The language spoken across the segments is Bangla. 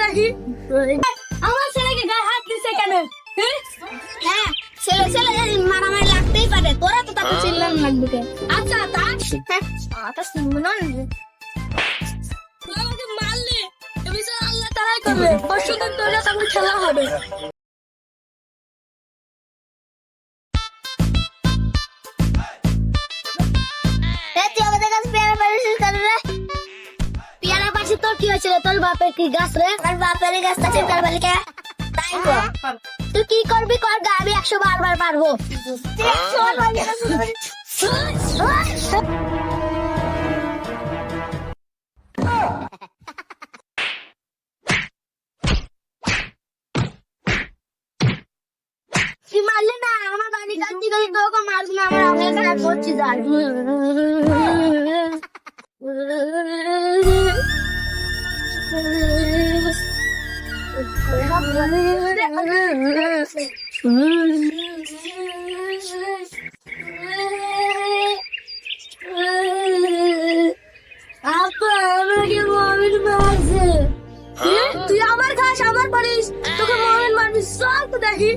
দেখি। আমার ছেলেকে গায়ে হাত দিছে কেন? হ্যাঁ? হ্যাঁ ছেলে ছেলে মারামারি লাগতেই পারে। তোরা তো তাকে চিল্লান লাগবে আচ্ছা তা? হ্যাঁ আটা শুনব না। আমাকে মারলি। এ বিষয়ে আল্লাহ তারাই করবে। পরশু দিন তোর তখন খেলা হবে। কি হয়েছিল? তোর বাপের কি গাছ রে? আর বাপের গাছ আছে তার বালিকা তাই তো। তুই কি করবি কর গা আমি একশো বার বার পারব মারলি না? আমার বাড়ি কান্দি করে? তোকে মারবি না আমার অনেক করছি যার তুই আমার খাস আমার পারিস তোকে মমিন সব কিরে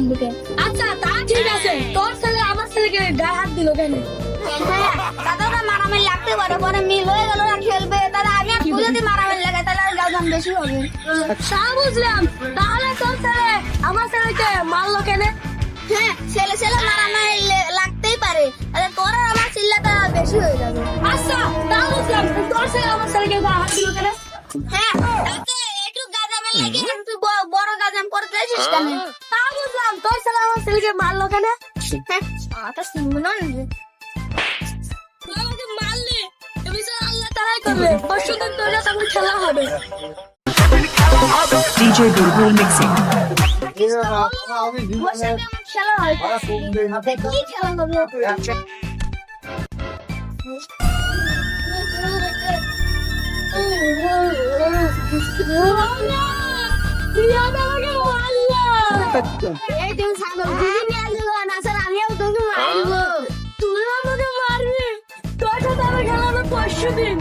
তাকে চিল্লান লাগবে কে আচ্ছা তা ঠিক আছে তোর ছেলে আমার ছেলেকে গায়ে হাত দিল কেন? হ্যাঁ মারামারি লাগতে পারে পরে মিল হয়ে গেল না খেলবে তাহলে আমি আর তুই যদি মারামারি লাগাই তাহলে আর গাজন বেশি হবে। তা বুঝলাম তাহলে তোর ছেলে আমার ছেলেকে মারলো কেন? হ্যাঁ ছেলে ছেলে মারামারি লাগতেই পারে তাহলে তোরা আর আমার চিল্লাটা বেশি হয়ে যাবে। আচ্ছা তা বুঝলাম তোর ছেলে আমার ছেলেকে গায়ে হাত দিল কেন? হ্যাঁ একটু গাজামের লাগে একটু বড় গাজাম করতে কেন? বুঝলাম তোর ছেলে আমার ছেলেকে মারলো কেন হ্যাঁ আটা শুনব না তুই আমাকে মারলি এ বিষয়ে আল্লাহ তারাই করবে পরশু দিন তোর তখন খেলা হবে DJ Bulbul Mixing. বসে আমি আমার খেলা হয় কি খেলা হবে তুই আমাকে মারলা থাকতাম এই তুমি ছাগল যদি নিয়ে আসলো না স্যার আমিও তোকে মারবো। হ্যাঁ। তুমি আমাকে মারবে। তোর সাথে আমার খেলা হবে পরশু দিন